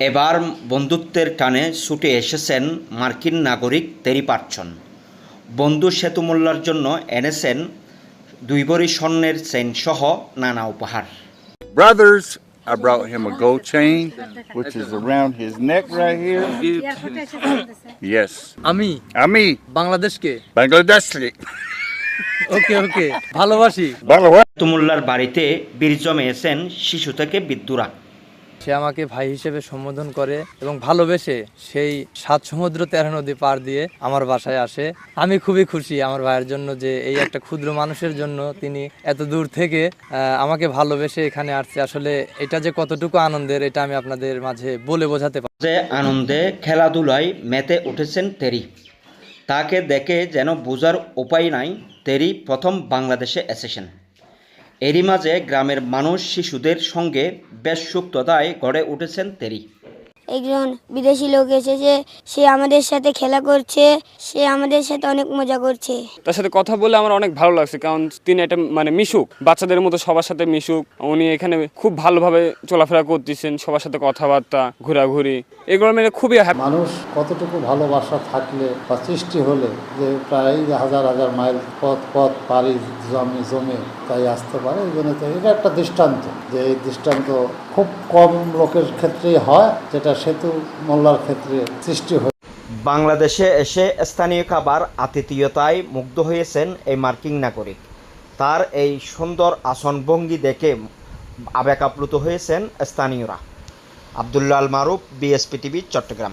এবার বন্ধুত্বের টানে ছুটে এসেছেন মার্কিন নাগরিক তেরি পাচ্ছন বন্ধু সেতু মোল্লার জন্য এনেছেন দুই ভরি স্বর্ণের চেন সহ নানা উপহার brothers, I brought him a gold chain, which is around his neck right here. Yes. আমি Ami, বাংলাদেশকে Bangladesh. ওকে ওকে ভালোবাসি Bangladesh. তুমুল্লার বাড়িতে বীর জমিয়েছেন শিশু থেকে বৃদ্ধরা সে আমাকে ভাই হিসেবে সম্বোধন করে এবং ভালোবেসে সেই সাত সমুদ্র তেরো নদী পার দিয়ে আমার বাসায় আসে। আমি খুবই খুশি আমার ভাইয়ের জন্য যে এই একটা ক্ষুদ্র মানুষের জন্য তিনি এত দূর থেকে আমাকে ভালোবেসে এখানে আসছে। আসলে এটা যে কতটুকু আনন্দের, এটা আমি আপনাদের মাঝে বলে বোঝাতে পারি যে আনন্দে খেলাধুলায় মেতে উঠেছেন তেরি। তাকে দেখে যেন বোঝার উপায় নাই, তেরি প্রথম বাংলাদেশে এসেছেন। এরই মাঝে গ্রামের মানুষ শিশুদের সঙ্গে বেশ সুক্ততায় গড়ে উঠেছেন তেরি। একজন বিদেশি লোক এসেছে সে আমাদের সাথে খেলা করছে সে আমাদের সাথে অনেক মজা করছে। তার সাথে কথা বলে আমার অনেক ভালো লাগছে কারণ তিনি একটা মানে মিশুক বাচ্চাদের মতো সবার সাথে মিশুক। উনি এখানে খুব ভালোভাবে চলাফেরা করতেছেন সবার সাথে কথাবার্তা ঘোরাঘুরি এগুলো মানে খুবই মানুষ কতটুকু ভালোবাসা থাকলে বা সৃষ্টি হলে যে প্রায় হাজার হাজার মাইল পথ পথ পাড়ি জমি জমে তাই আসতে পারে এই জন্য তো এটা একটা দৃষ্টান্ত। যে এই দৃষ্টান্ত খুব কম লোকের ক্ষেত্রেই হয় যেটা সেতু মোল্লার ক্ষেত্রে সৃষ্টি হয় বাংলাদেশে এসে স্থানীয় খাবার আতিথীয়তায় মুগ্ধ হয়েছেন এই মার্কিন নাগরিক। তার এই সুন্দর আসনভঙ্গি দেখে আবেগ আপ্লুত হয়েছেন স্থানীয়রা। Abdullah Al Maruf, BSP TV, Chattogram.